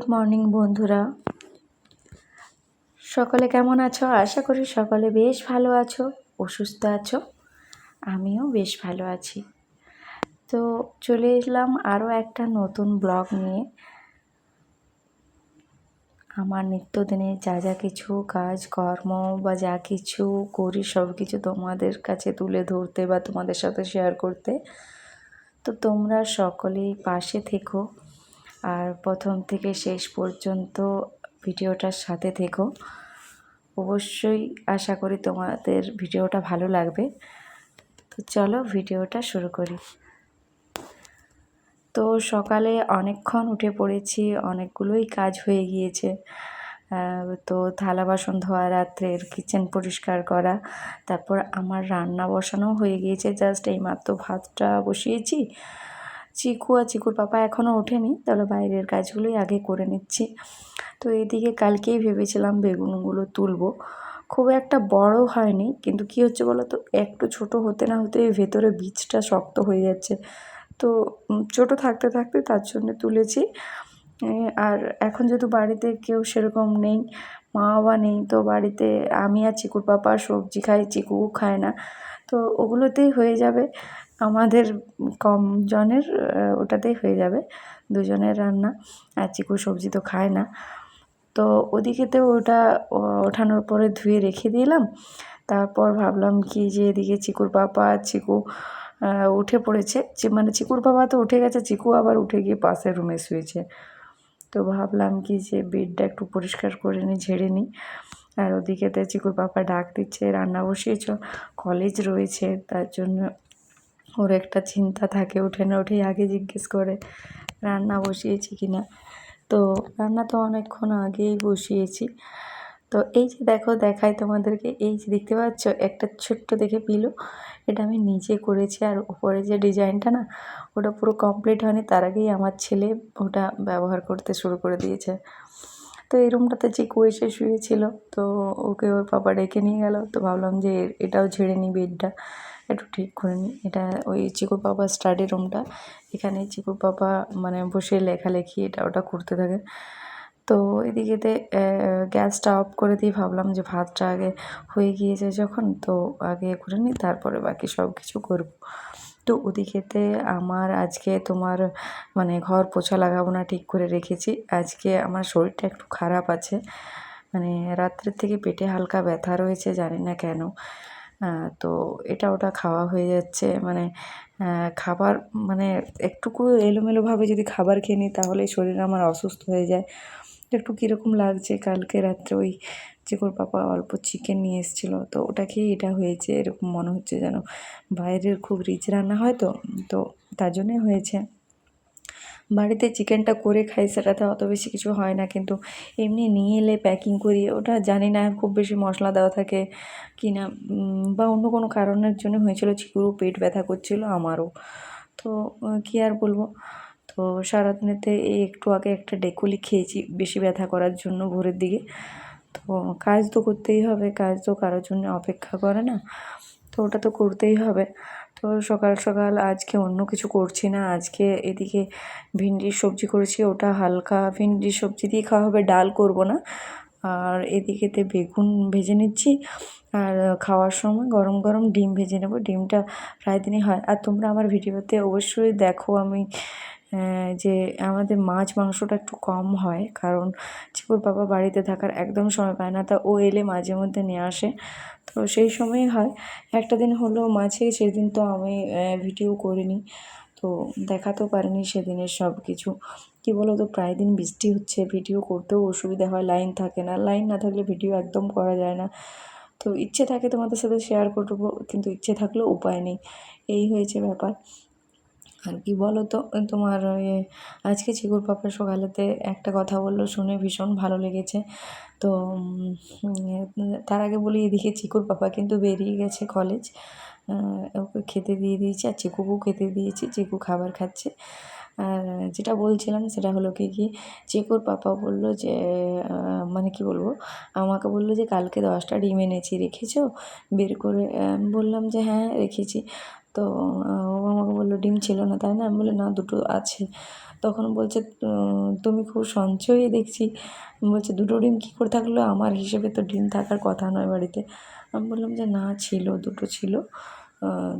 Good morning বন্ধুরা। সকলে কেমন আছো? আশা করি সকলে বেশ ভালো আছো, অসুস্থ আছো, আমিও বেশ ভালো আছি। তো চলে এলাম আরও একটা নতুন ব্লগ নিয়ে। আমার নিত্যদিনে যা যা কিছু কাজ, কর্ম বা যা কিছু করি, সব কিছু তোমাদের কাছে তুলে ধরতে বা তোমাদের সাথে শেয়ার করতে। তো তোমরা সকলেই পাশে থেকো। আর প্রথম থেকে শেষ পর্যন্ত ভিডিওটার সাথে থেকো। অবশ্যই আশা করি তোমাদের ভিডিওটা ভালো লাগবে। তো চলো ভিডিওটা শুরু করি। তো সকালে অনেকক্ষণ উঠে পড়েছি, অনেকগুলোই কাজ হয়ে গিয়েছে। তো থালা বাসন ধোয়া, রাত্রের কিচেন পরিষ্কার করা, তারপর আমার রান্না বসানো হয়ে গিয়েছে। জাস্ট এইমাত্র ভাতটা বসিয়েছি। চিকু আর চিকুর পাপা এখনও ওঠেনি, তাহলে বাইরের কাজগুলোই আগে করে নিচ্ছি। তো এদিকে কালকেই ভেবেছিলাম বেগুনগুলো তুলবো। খুব একটা বড় হয়নি, কিন্তু কি হচ্ছে বলো তো, একটু ছোট হতে না হতে ভেতরে বীজটা শক্ত হয়ে যাচ্ছে। তো ছোট থাকতে থাকতে তার জন্য তুলেছি। আর এখন যেহেতু বাড়িতে কেউ সেরকম নেই মা বাবা নেই, তো বাড়িতে আমি আর চিকুর পাপা সবজি খাই চিকু খায় না। তো ওগুলোতেই হয়ে যাবে। আমাদের কম জনের ওটাতেই হয়ে যাবে। দুজনের রান্না। আর চিকু সবজি তো খায় না। তো ওদিকেতে ওটা ওঠানোর পরে ধুয়ে রেখে দিলাম। তারপর ভাবলাম কি যে এদিকে চিকুর পাপা চিকু উঠে পড়েছে। যে মানে চিকুর বাবা তো উঠে গেছে, চিকু আবার উঠে গিয়ে পাশের রুমে শুয়েছে। তো ভাবলাম কি যে বেডটা একটু পরিষ্কার করে নিই, ঝেড়ে নিই। আর ওদিকেতে চিকুর পাপা ডাক দিচ্ছে, রান্না বসিয়েছ? কলেজ রয়েছে, তার জন্য ওর একটা চিন্তা থাকে, উঠে না উঠেই আগে জিজ্ঞেস করে, রান্না বসিয়েছি কি না? তো রান্না তো অনেকক্ষণ আগেই বসিয়েছি। তো এই যে দেখো, দেখাই তোমাদেরকে, এই যে দেখতে পাচ্ছ, একটা ছোট্ট দেখে পিলো। এটা আমি নিজে করেছি আর উপরে যে ডিজাইনটা না, ওটা পুরো কমপ্লিট হয়নি, তার আগেই আমার ছেলে ওটা ব্যবহার করতে শুরু করে দিয়েছে। তো এই রুমটাতে চিকু এসে শুয়েছিল, তো ওকে ওর পাপা ডেকে নিয়ে গেল, তো ভাবলাম যে এটাও ঝেড়ে নিই বেডটা। একটু ঠিক করে নিই। এটা ওই চিকুর বাবা স্টাডি রুমটা এখানে চিকুর বাবা মানে বসে লেখালেখি, এটা ওটা করতে থাকে। তো এদিকেতে গ্যাসটা অফ করে দিয়ে ভাবলাম যে ভাতটা আগে হয়ে গিয়েছে যখন, তো আগে করে নিই, তারপরে বাকি সব কিছু করব। তো ওদিকেতে আমার আজকে তোমার মানে ঘর পোছা লাগাবো না ঠিক করে রেখেছি। আজকে আমার শরীরটা একটু খারাপ আছে। মানে রাত্রের থেকে পেটে হালকা ব্যথা রয়েছে, জানি না কেন। তো এটা ওটা খাওয়া হয়ে যাচ্ছে। মানে খাবার মানে একটুকু এলোমেলোভাবে যদি খাবার খেয়ে নিই তাহলে শরীর আমার অসুস্থ হয়ে যায়। একটু কীরকম লাগছে? কালকে রাত্রে ওই চিকুর পাপা অল্প চিকেন নিয়ে এসেছিল, তো ওটা খেয়েই এটা হয়েছে। এরকম মনে হচ্ছে যেন বাইরের খুব রিচ রান্না হয় তো তো তার জন্যই হয়েছে। বাড়িতে চিকেনটা করে খাই, সেটাতে অত বেশি কিছু হয় না। কিন্তু এমনি নিয়ে এলে প্যাকিং করি, ওটা জানি না, খুব বেশি মশলা দেওয়া থাকে কি না বা অন্য কোনো কারণের জন্য হয়েছিল চিকুরও পেট ব্যথা করছিল আমারও। তো কী আর বলব? তো সারাদিনেতে এই একটু আগে একটা ডেকুলি খেয়েছি, বেশি ব্যথা করার জন্য ভোরের দিকে। তো কাজ তো করতেই হবে, কাজ তো কারোর জন্য অপেক্ষা করে না। তো ওটা তো করতেই হবে। তো সকাল সকাল আজকে অন্য কিছু করছি না। আজকে এদিকে ভিন্ডির সবজি করেছি, ওটা হালকা ভিন্ডির সবজি দিয়ে খাওয়া হবে, ডাল করব না। আর এদিকেতে বেগুন ভেজে নিচ্ছি, আর খাওয়ার সময় গরম গরম ডিম ভেজে নেব। ডিমটা প্রায় দিনই হয়। আর তোমরা আমার ভিডিওতে অবশ্যই দেখো আমি যে আমাদের মাছ মাংসটা একটু কম হয়, কারণ চিকুর বাবা বাড়িতে থাকার একদম সময় পায় না, তা ও এলে মাঝে মধ্যে নিয়ে আসে। তো সেই সময়ই হয়। একটা দিন হলো মাঝে, সেদিন তো আমি ভিডিও করিনি। তো দেখাতেও পারিনি সেদিনের সব কিছু কী বলো তো প্রায় দিন বৃষ্টি হচ্ছে ভিডিও করতেও অসুবিধা হয় লাইন থাকে না। লাইন না থাকলে ভিডিও একদম করা যায় না। তো ইচ্ছে থাকে তোমাদের সাথে শেয়ার করব, কিন্তু ইচ্ছে থাকলেও উপায় নেই। এই হয়েছে ব্যাপার। আর কি বলো তো তোমার আজকে চিকুর পাপা সকালেতে একটা কথা বলল শুনে ভীষণ ভালো লেগেছে। তো তার আগে বলি এদিকে চিকুর পাপা কিন্তু বেরিয়ে গেছে কলেজ ওকে খেতে দিয়ে দিয়েছি আর চিকুকেও খেতে দিয়েছি চিকু খাবার খাচ্ছে। আর যেটা বলছিলাম সেটা হলো কি কি চিকুর পাপা বলল যে মানে কি বলব? আমাকে বলল যে কালকে দশটা ডিম এনেছি, রেখেছো? বের করে বললাম যে হ্যাঁ রেখেছি। তো ও আমাকে বলল, ডিম ছিল না। তাই না? আমি বলি না, দুটো আছে। তখন বলছে তুমি খুব সঞ্চয়ই দেখছি। বলছে, দুটো ডিম কী করে থাকল? আমার হিসেবে তো ডিম থাকার কথা নয় বাড়িতে। আমি বললাম যে, না, ছিল, দুটো ছিল।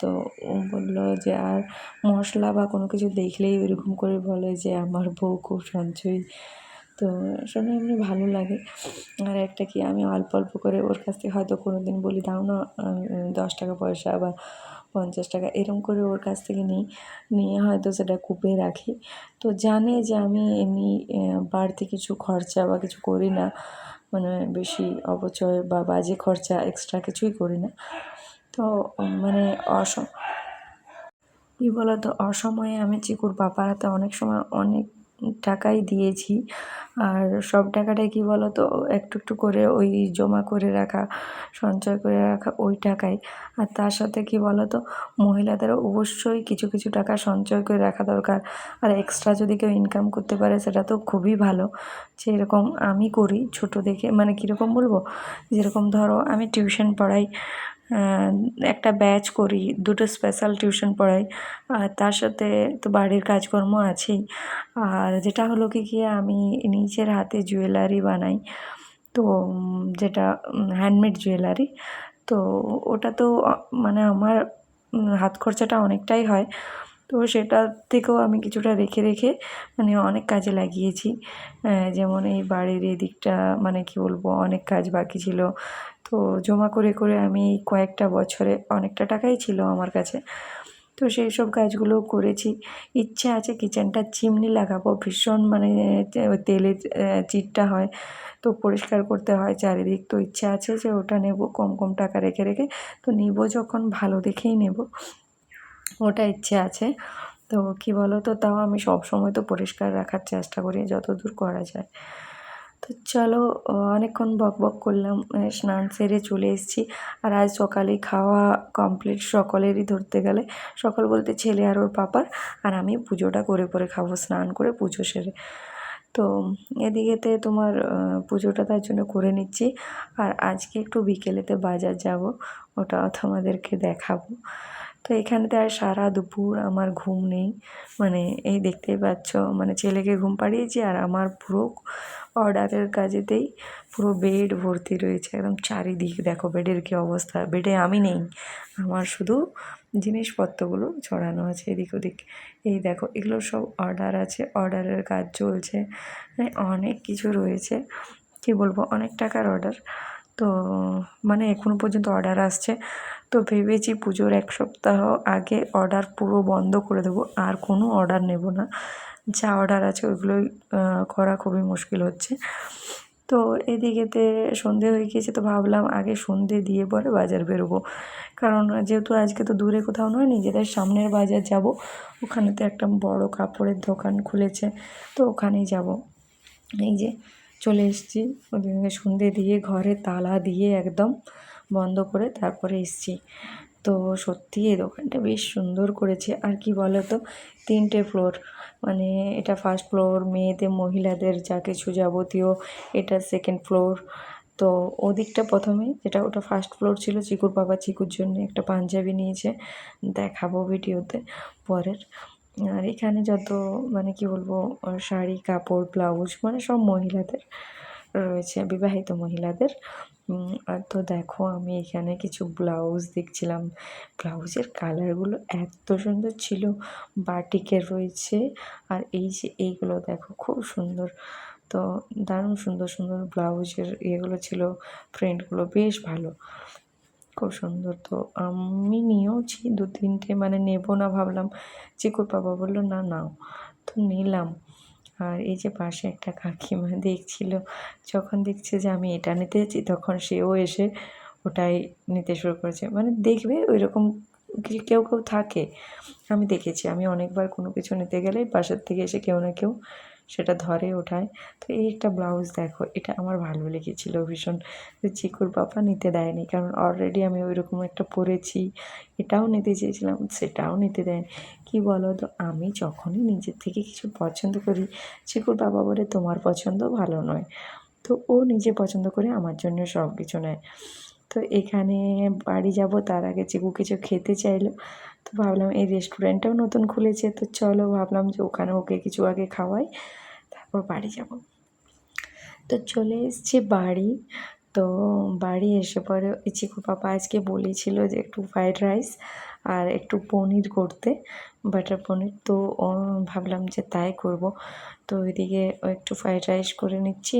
তো ও বলল যে, আর মশলা বা কোনো কিছু দেখলেই ওইরকম করে বলে যে, আমার বউ খুব সঞ্চয়ী। তো শুনে এমনি ভালো লাগে। আর একটা কি, আমি অল্প অল্প করে ওর কাছ থেকে হয়তো কোনো দিন বলি, দাও না দশ টাকা পয়সা বা পঞ্চাশ টাকা, এরম করে ওর কাছ থেকে নিই। নিয়ে হয়তো সেটা কূপে রাখি। তো জানে যে আমি এমনি বাড়তি কিছু খরচা বা কিছু করি না। মানে বেশি অপচয় বা বাজে খরচা এক্সট্রা কিছুই করি না। তো মানে অস কী বলতো, অসময়ে আমি চিকুর বাবার হাতে অনেক সময় অনেক টাকাই দিয়েছি। আর সব টাকাটাই কী বলো তো একটু একটু করে ওই জমা করে রাখা, সঞ্চয় করে রাখা ওই টাকাই। আর তার সাথে কী বলো তো মহিলাদেরও অবশ্যই কিছু কিছু টাকা সঞ্চয় করে রাখা দরকার। আর এক্সট্রা যদি কেউ ইনকাম করতে পারে, সেটা তো খুবই ভালো। যেরকম আমি করি ছোটো দেখে মানে কীরকম বলব? যেরকম ধরো আমি টিউশন পড়াই একটা ব্যাচ করি, দুটো স্পেশাল টিউশন পড়াই, আর তার সাথে তো বাড়ির কাজকর্ম আছেই। আর যেটা হলো কি কি আমি নিজের হাতে জুয়েলারি বানাই, তো, যেটা হ্যান্ডমেড জুয়েলারি তো ওটা তো মানে আমার হাত খরচাটা অনেকটাই হয়। তো সেটা থেকেও আমি কিছুটা রেখে রেখে মানে অনেক কাজে লাগিয়েছি। যেমন এই বাড়ির এই দিকটা মানে কি বলব, অনেক কাজ বাকি ছিল। তো জমা করে করে আমি কয়েকটা বছরে অনেকটা টাকাই ছিল আমার কাছে। তো সেই সব কাজগুলো করেছি। ইচ্ছে আছে কিচেনটা চিমনি লাগাবো। ভীষণ মানে তেলের চিটটা হয়, তো পরিষ্কার করতে হয় চারিদিক। তো ইচ্ছে আছে যে ওটা নেব, কম কম টাকা রেখে রেখে তো নেব যখন ভালো দেখেই নেব। ওটা ইচ্ছে আছে। তো কী বলো তো তাও আমি সব সময় তো পরিষ্কার রাখার চেষ্টা করি, যতদূর করা যায়। তো চলো অনেকক্ষণ বক বক করলাম স্নান সেরে চলে এসেছি। আর আজ সকালেই খাওয়া কমপ্লিট সকলেরই ধরতে গেলে। সকল বলতে ছেলে আর ওর পাপার। আর আমি পুজোটা করে পরে খাব, স্নান করে পুজো সেরে। তো এদিকেতে তোমার পুজোটা তার জন্য করে নিচ্ছি। আর আজকে একটু বিকেলেতে বাজার যাব ওটাও তোমাদেরকে দেখাবো। তো এখানেতে আর সারা দুপুর আমার ঘুম নেই। মানে এই দেখতেই পাচ্ছ মানে ছেলেকে ঘুম পাড়িয়েছি আর আমার পুরো অর্ডারের কাজেতেই পুরো বেড ভর্তি রয়েছে, একদম চারিদিক দেখো বেডের কী অবস্থা, বেডে আমি নেই, আমার শুধু জিনিসপত্রগুলো ছড়ানো আছে এদিক ওদিক। এই দেখো, এগুলো সব অর্ডার আছে, অর্ডারের কাজ চলছে মানে অনেক কিছু রয়েছে, কী বলব, অনেক টাকার অর্ডার। তো মানে এখনও পর্যন্ত অর্ডার আসছে তো ভেবেছি পুজোর এক সপ্তাহ আগে অর্ডার পুরো বন্ধ করে দেবো, আর কোনো অর্ডার নেব না। যা অর্ডার আছে ওইগুলোই করা খুবই মুশকিল হচ্ছে। তো এদিকেতে সন্ধে হয়ে গিয়েছে, তো ভাবলাম আগে সন্ধে দিয়ে পরে বাজার বেরোবো। কারণ যেহেতু আজকে তো দূরে কোথাও নয়, নিজেদের সামনের বাজার যাব। ওখানেতে একটা বড় কাপড়ের দোকান খুলেছে, তো ওখানেই যাব। এই যে চলে এসেছি, ওদিনকে সন্ধে দিয়ে ঘরে তালা দিয়ে একদম বন্ধ করে তারপরে এসছি। তো সত্যি এই দোকানটা বেশ সুন্দর করেছে। আর কি বলো তো তিনটে ফ্লোর মানে এটা ফার্স্ট ফ্লোর মেয়েদের, মহিলাদের যা কিছু যাবতীয়, এটা সেকেন্ড ফ্লোর তো ওদিকটা প্রথমে যেটা ওটা ফার্স্ট ফ্লোর ছিল, চিকুর বাবা চিকুর জন্য একটা পাঞ্জাবি নিয়েছে। দেখাবো ভিডিওতে পরের। আর এখানে যত মানে কি বলব, শাড়ি, কাপড়, ব্লাউজ মানে সব মহিলাদের। রয়েছে বিবাহিত মহিলাদের। আর তো দেখো আমি এখানে কিছু ব্লাউজ দেখছিলাম। ব্লাউজের কালারগুলো এত সুন্দর ছিল বাটিকের রয়েছে। আর এই যে এইগুলো দেখো খুব সুন্দর। তো দারুণ সুন্দর সুন্দর ব্লাউজের ইয়েগুলো ছিল প্রিন্টগুলো বেশ ভালো। খুব সুন্দর। তো আমি নিয়েওছি দু তিনটে মানে নেব না ভাবলাম। যে চিকুর বাবা বলল, না, নাও। তো নিলাম। আর এই যে পাশে একটা কাকিমা দেখছিল, যখন দেখছে যে আমি এটা নিতে যাচ্ছি, তখন সেও এসে ওটাই নিতে শুরু করেছে। মানে দেখবে ওই রকম কেউ কেউ থাকে। আমি দেখেছি, আমি অনেকবার কোনো কিছু নিতে গেলে পাশের থেকে এসে কেউ না কেউ সেটা ধরে ওঠায়। তো এই একটা ব্লাউজ দেখো, এটা আমার ভালো লেগেছিলো ভীষণ। চিকুর পাপা নিতে দেয়নি, কারণ অলরেডি আমি ওই রকম একটা পরেছি, এটাও নিতে চেয়েছিলাম, সেটাও নিতে দেয়নি। কি বলো তো, আমি যখনই নিজের থেকে কিছু পছন্দ করি, চিকুর বাবা বলে তোমার পছন্দ ভালো নয়। তো ও নিজে পছন্দ করে আমার জন্য সব কিছু নেয়। তো এখানে বাড়ি যাব, তার আগে চিকু কিছু খেতে চাইলো। তো ভাবলাম এই রেস্টুরেন্টটাও নতুন খুলেছে, তো চলো ভাবলাম যে ওখানে ওকে কিছু আগে খাওয়াই, তারপর বাড়ি যাব। তো চলে এসেছি বাড়ি। তো বাড়ি এসে পরে চিকু পাপা আজকে বলেছিল যে একটু ফ্রাইড রাইস আর একটু পনির করতে। বাটার পনির। তো ভাবলাম যে তাই করব। তো ওইদিকে একটু ফ্রাইড রাইস করে নিচ্ছি।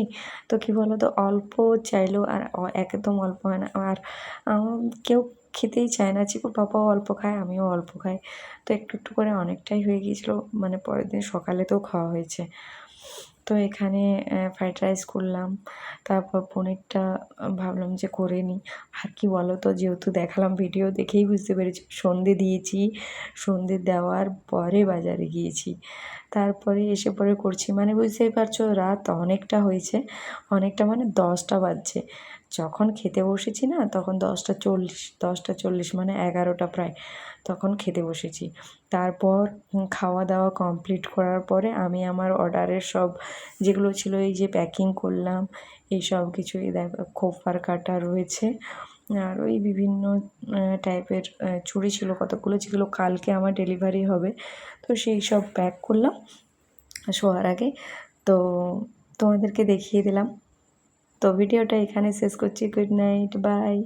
তো কী বলো তো অল্প চাইলেও আর একদম অল্প হয় না। আর কেউ খেতেই চায় না। চিকু পাপাও অল্প খায়, আমিও অল্প খাই। তো একটু একটু করে অনেকটাই হয়ে গিয়েছিল। মানে পরের দিন সকালে তো খাওয়া হয়েছে। তো এখানে ফ্রায়েড রাইস করলাম। তারপর পনিরটা ভাবলাম যে করে নিই। আর কি বলো তো যেহেতু দেখালাম ভিডিও দেখেই বুঝতে পেরেছি, সন্ধে দিয়েছি। সন্ধে দেওয়ার পরে বাজারে গিয়েছি। তারপরে এসে পরে করছি। মানে বুঝতেই পারছ, রাত অনেকটা হয়েছে। অনেকটা মানে দশটা বাজছে। যখন খেতে বসেছি না, তখন দশটা চল্লিশ দশটা চল্লিশ মানে এগারোটা প্রায় তখন খেতে বসেছি। তারপর খাওয়া দাওয়া কমপ্লিট করার পরে আমি আমার অর্ডারের সব যেগুলো ছিল, এই যে প্যাকিং করলাম, এই সব কিছুই দেখ খোপার কাটা রয়েছে। আর ওই বিভিন্ন টাইপের চুড়ি ছিল কতগুলো যেগুলো কালকে আমার ডেলিভারি হবে, তো সেই সব প্যাক করলাম। শোয়ার আগে তো তোমাদেরকে দেখিয়ে দিলাম। তো ভিডিওটা এখানে শেষ করছি। Good night bye